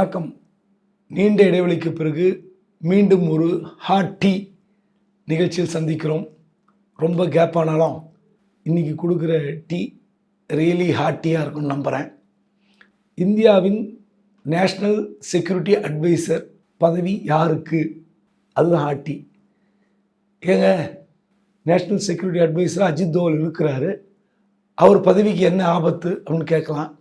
வணக்கம். நீண்ட இடைவெளிக்கு பிறகு மீண்டும் ஒரு ஹாட் டீ நிகழ்ச்சியில் சந்திக்கிறோம். ரொம்ப கேப் ஆனாலும் இன்றைக்கி கொடுக்குற டீ ரியலி ஹாட் டீயாக இருக்கும்னு நம்புகிறேன் இந்தியாவின் நேஷ்னல் செக்யூரிட்டி அட்வைசர் பதவி யாருக்கு? அதுதான் ஹாட் டீ ஏங்க நேஷ்னல் செக்யூரிட்டி அட்வைசராக அஜித் தோவல் இருக்கிறாரு. அவர் பதவிக்கு என்ன ஆபத்து அப்படின்னு கேட்கலாம்.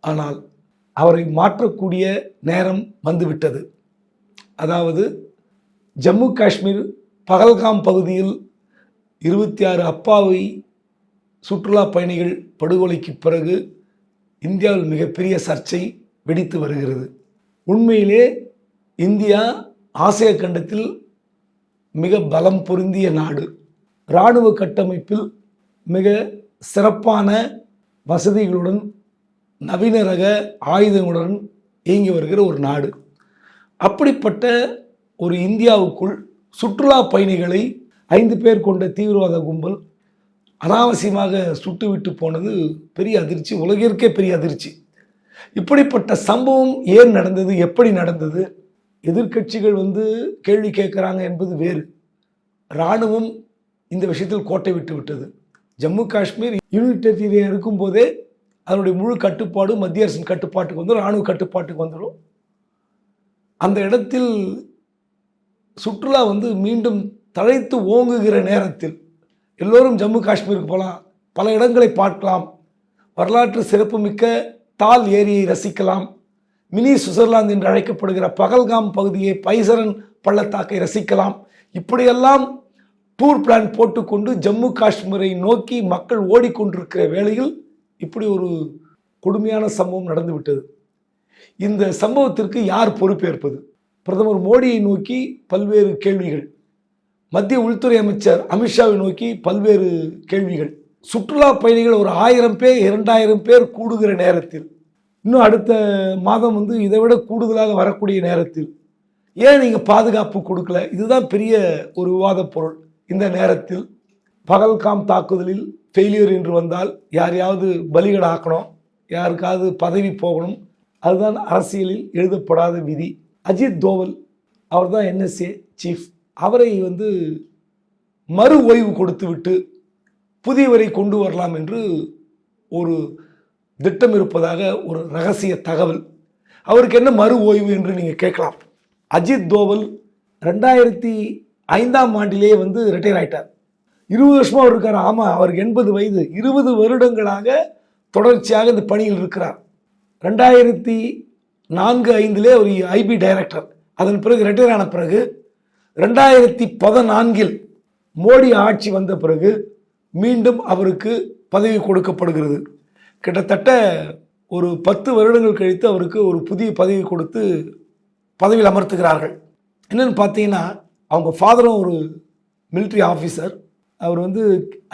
ஆனால் அவரை மாற்றக்கூடிய நேரம் வந்துவிட்டது. அதாவது ஜம்மு காஷ்மீர் பகல்காம் பகுதியில் இருபத்தி ஆறு அப்பாவை சுற்றுலா பயணிகள் படுகொலைக்கு பிறகு இந்தியாவில் மிகப்பெரிய சர்ச்சை வெடித்து வருகிறது. உண்மையிலே இந்தியா ஆசிய கண்டத்தில் மிக பலம் பொருந்திய நாடு. இராணுவ கட்டமைப்பில் மிக சிறப்பான வசதிகளுடன் நவீன ரக ஆயுதங்களுடன் இயங்கி வருகிற ஒரு நாடு. அப்படிப்பட்ட ஒரு இந்தியாவுக்குள் சுற்றுலா பயணிகளை ஐந்து பேர் கொண்ட தீவிரவாத கும்பல் அனாவசியமாக சுட்டுவிட்டு போனது பெரிய அதிர்ச்சி உலகிற்கே பெரிய அதிர்ச்சி. இப்படிப்பட்ட சம்பவம் ஏன் நடந்தது எப்படி நடந்தது? எதிர்க்கட்சிகள் வந்து கேள்வி கேட்குறாங்க என்பது வேறு. இராணுவம் இந்த விஷயத்தில் கோட்டை விட்டு விட்டது. ஜம்மு காஷ்மீர் யூனிட் இருக்கும்போதே அதனுடைய முழு கட்டுப்பாடு மத்திய அரசின் கட்டுப்பாட்டுக்கு வந்துடும் இராணுவ கட்டுப்பாட்டுக்கு வந்துடும். அந்த இடத்தில் சுற்றுலா வந்து மீண்டும் தழைத்து ஓங்குகிற நேரத்தில் எல்லோரும் ஜம்மு காஷ்மீருக்கு போகலாம் பல இடங்களை பார்க்கலாம் வரலாற்று சிறப்புமிக்க தால் ஏரியை ரசிக்கலாம். மினி சுவிட்சர்லாந்து என்று அழைக்கப்படுகிற பகல்காம் பகுதியை பைசரன் பள்ளத்தாக்கை ரசிக்கலாம். இப்படியெல்லாம் டூர் பிளான் போட்டுக்கொண்டு ஜம்மு காஷ்மீரை நோக்கி மக்கள் ஓடிக்கொண்டிருக்கிற வேளையில் இப்படி ஒரு கொடுமையான சம்பவம் நடந்துவிட்டது இந்த சம்பவத்திற்கு யார் பொறுப்பேற்பது? பிரதமர் மோடியை நோக்கி பல்வேறு கேள்விகள். மத்திய உள்துறை அமைச்சர் அமித்ஷாவை நோக்கி பல்வேறு கேள்விகள். சுற்றுலா பயணிகள் ஒரு ஆயிரம் பேர் இரண்டாயிரம் பேர் கூடுகிற நேரத்தில். இன்னும் அடுத்த மாதம் வந்து இதை விட கூடுதலாக வரக்கூடிய நேரத்தில். ஏன் நீங்கள் பாதுகாப்பு கொடுக்கல? இதுதான் பெரிய ஒரு விவாதப் பொருள். இந்த நேரத்தில் பகல்காம் தாக்குதலில் ஃபெயிலியர் என்று வந்தால் யாரையாவது பலிகடாக்கணும் யாருக்காவது பதவி போகணும் அதுதான் அரசியலில் எழுதப்படாத விதி. அஜித் தோவல் அவர் தான் என்எஸ்ஏ சீஃப் அவரை வந்து மறு ஓய்வு கொடுத்து விட்டு புதியவரை கொண்டு வரலாம் என்று ஒரு திட்டம் இருப்பதாக ஒரு ரகசிய தகவல். அவருக்கு என்ன மறு ஓய்வு என்று நீங்கள் கேட்கலாம். அஜித் தோவல் ரெண்டாயிரத்தி ஐந்தாம் ஆண்டிலேயே வந்து ரிட்டையர் ஆயிட்டார். இருபது வருஷமாக அவர் இருக்கார். ஆமாம் அவருக்கு எண்பது வயது. இருபது வருடங்களாக தொடர்ச்சியாக இந்த பணியில் இருக்கிறார். ரெண்டாயிரத்தி நான்கு ஐந்திலே ஒரு ஐபி டைரக்டர். அதன் பிறகு ரிட்டையர் ஆன பிறகு ரெண்டாயிரத்தி பதினான்கில் மோடி ஆட்சி வந்த பிறகு மீண்டும் அவருக்கு பதவி கொடுக்கப்படுகிறது. கிட்டத்தட்ட ஒரு பத்து வருடங்கள் கழித்து அவருக்கு ஒரு புதிய பதவி கொடுத்து பதவியில் அமர்த்துகிறார்கள். என்னென்னு பார்த்தீங்கன்னா அவங்க ஃபாதரும் ஒரு மிலிட்ரி ஆஃபீஸர் அவர் வந்து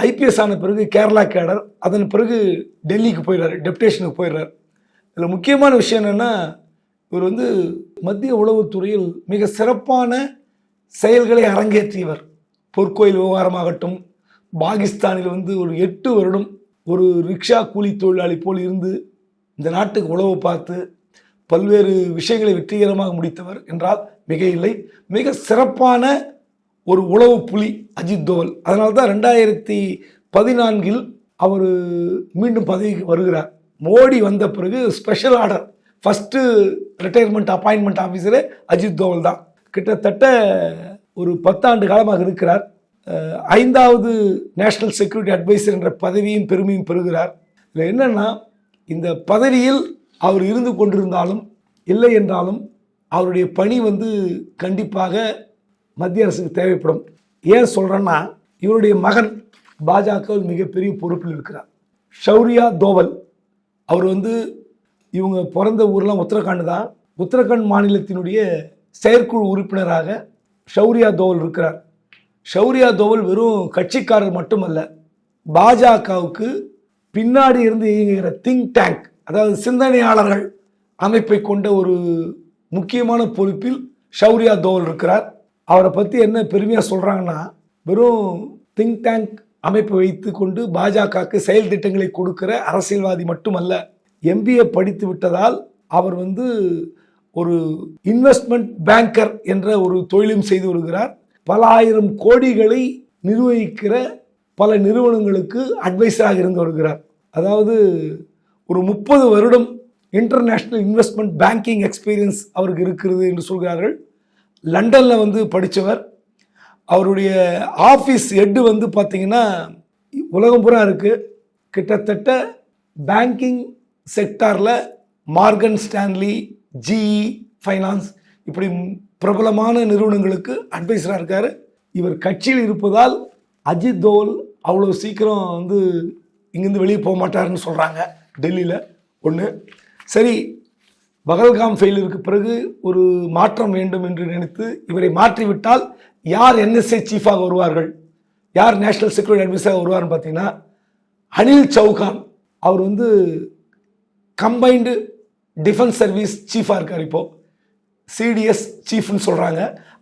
ஐபிஎஸ் ஆன பிறகு கேரளா கேடர். அதன் பிறகு டெல்லிக்கு போயிடுறாரு டெப்டேஷனுக்கு போயிடுறாரு இதில் முக்கியமான விஷயம் என்னென்னா இவர் வந்து மத்திய உளவுத்துறையில் மிக சிறப்பான செயல்களை அரங்கேற்றியவர். பொற்கோயில் விவகாரமாகட்டும் பாகிஸ்தானில் வந்து ஒரு எட்டு வருடம் ஒரு ரிக்ஷா கூலி தொழிலாளி போல் இருந்து இந்த நாட்டுக்கு உழவு பார்த்து பல்வேறு விஷயங்களை வெற்றிகரமாக முடித்தவர் என்றால் மிக இல்லை. மிக சிறப்பான ஒரு உளவு புலி அஜித் தோவல். அதனால தான் ரெண்டாயிரத்தி பதினான்கில் அவர் மீண்டும் பதவிக்கு வருகிறார். மோடி வந்த பிறகு special order first retirement appointment ஆஃபீஸரே Ajit Doval தான். கிட்டத்தட்ட ஒரு பத்தாண்டு காலமாக இருக்கிறார். ஐந்தாவது நேஷனல் செக்யூரிட்டி அட்வைசர் என்ற பதவியும் பெருமையும் பெறுகிறார். இதில் என்னென்னா இந்த பதவியில் அவர் இருந்து கொண்டிருந்தாலும் இல்லை என்றாலும் அவருடைய பணி வந்து கண்டிப்பாக மத்திய அரசுக்கு தேவைப்படும். ஏன் சொல்கிறேன்னா இவருடைய மகன் பாஜகவில் மிகப்பெரிய பொறுப்பில் இருக்கிறார். ஷௌரியா தோவல். அவர் வந்து இவங்க பிறந்த ஊர்லாம் உத்தரகாண்ட் தான். உத்தரகாண்ட் மாநிலத்தினுடைய செயற்குழு உறுப்பினராக ஷௌரியா தோவல் இருக்கிறார். ஷௌரியா தோவல் வெறும் கட்சிக்காரர் மட்டுமல்ல பாஜகவுக்கு பின்னாடி இருந்து இயங்குகிற திங்க் டேங்க் அதாவது சிந்தனையாளர்கள் அமைப்பை கொண்ட ஒரு முக்கியமான பொறுப்பில் ஷௌரியா தோவல் இருக்கிறார். அவரை பற்றி என்ன பெருமையாக சொல்கிறாங்கன்னா வெறும் திங்க் டேங்க் அமைப்பு வைத்து கொண்டு பாஜகவுக்கு செயல் திட்டங்களை கொடுக்கிற அரசியல்வாதி மட்டுமல்ல எம்பிஏ படித்து விட்டதால் அவர் வந்து ஒரு இன்வெஸ்ட்மெண்ட் பேங்கர் என்ற ஒரு தொழிலும் செய்து வருகிறார். பல ஆயிரம் கோடிகளை நிர்வகிக்கிற பல நிறுவனங்களுக்கு அட்வைஸராக இருந்து வருகிறார். அதாவது ஒரு முப்பது வருடம் இன்டர்நேஷ்னல் இன்வெஸ்ட்மெண்ட் பேங்கிங் எக்ஸ்பீரியன்ஸ் அவருக்கு இருக்கிறது என்று சொல்கிறார்கள். லண்டனில் வந்து படித்தவர் அவருடைய ஆஃபீஸ் ஹெட்டு வந்து பார்த்தீங்கன்னா உலகம் பூரா இருக்குது கிட்டத்தட்ட பேங்கிங் செக்டாரில் மார்கன் ஸ்டான்லி ஜிஇ ஃபைனான்ஸ் இப்படி பிரபலமான நிறுவனங்களுக்கு அட்வைசராக இருக்கார். இவர் கட்சியில் இருப்பதால் அஜித் தோல் அவ்வளோ சீக்கிரம் வந்து இங்கேருந்து வெளியே போக மாட்டாருன்னு சொல்கிறாங்க டெல்லியில். ஒன்று சரி பகல்காம் ஃபெயிலிற்கு பிறகு ஒரு மாற்றம் வேண்டும் என்று நினைத்து இவரை மாற்றிவிட்டால் யார் என்எஸ்ஏ சீஃபாக வருவார்கள்? யார் நேஷனல் செக்யூரிட்டி அட்வைசராக வருவார்னு பார்த்தீங்கன்னா அனில் சௌகான். அவர் வந்து கம்பைன்டு டிஃபென்ஸ் சர்வீஸ் சீஃபாக இருக்கார் இப்போது சிடிஎஸ் சீஃப்னு சொல்கிறாங்க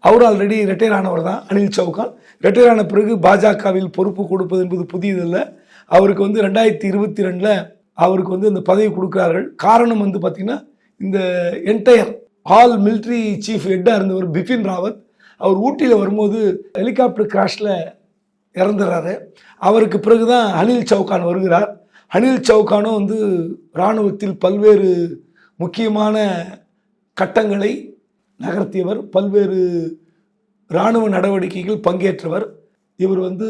அவர் ஆல்ரெடி ரிட்டையர் ஆனவர் தான் அனில் சௌகான். ரிட்டையர் ஆன பிறகு பாஜகவில் பொறுப்பு கொடுப்பது என்பது புதியதல்ல. அவருக்கு வந்து ரெண்டாயிரத்தி இருபத்தி ரெண்டில் அவருக்கு வந்து இந்த பதவி கொடுக்குறார்கள். காரணம் வந்து பார்த்திங்கன்னா இந்த என்டையர் ஆல் மிலிட்ரி சீஃப் ஹெட்டாக இருந்தவர் பிபின் ராவத் அவர் ஊட்டியில் வரும்போது ஹெலிகாப்டர் கிராஷில் இறந்துடுறாரு அவருக்கு பிறகு தான் அனில் சௌகான் வருகிறார். அனில் சௌகானும் வந்து இராணுவத்தில் பல்வேறு முக்கியமான கட்டங்களை நகர்த்தியவர் பல்வேறு இராணுவ நடவடிக்கைகள் பங்கேற்றவர். இவர் வந்து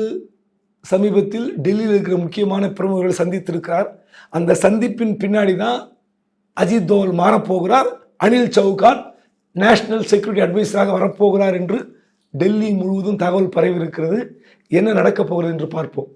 சமீபத்தில் டெல்லியில் இருக்கிற முக்கியமான பிரமுகர்களை சந்தித்திருக்கிறார். அந்த சந்திப்பின் பின்னாடி தான் அஜித் தோவல் மாறப்போகிறார். அனில் சவுகான் நேஷனல் செக்யூரிட்டி அட்வைசராக வரப்போகிறார் என்று டெல்லி முழுவதும் தகவல் பரவி இருக்கிறது என்ன நடக்கப் போகிறது என்று பார்ப்போம்.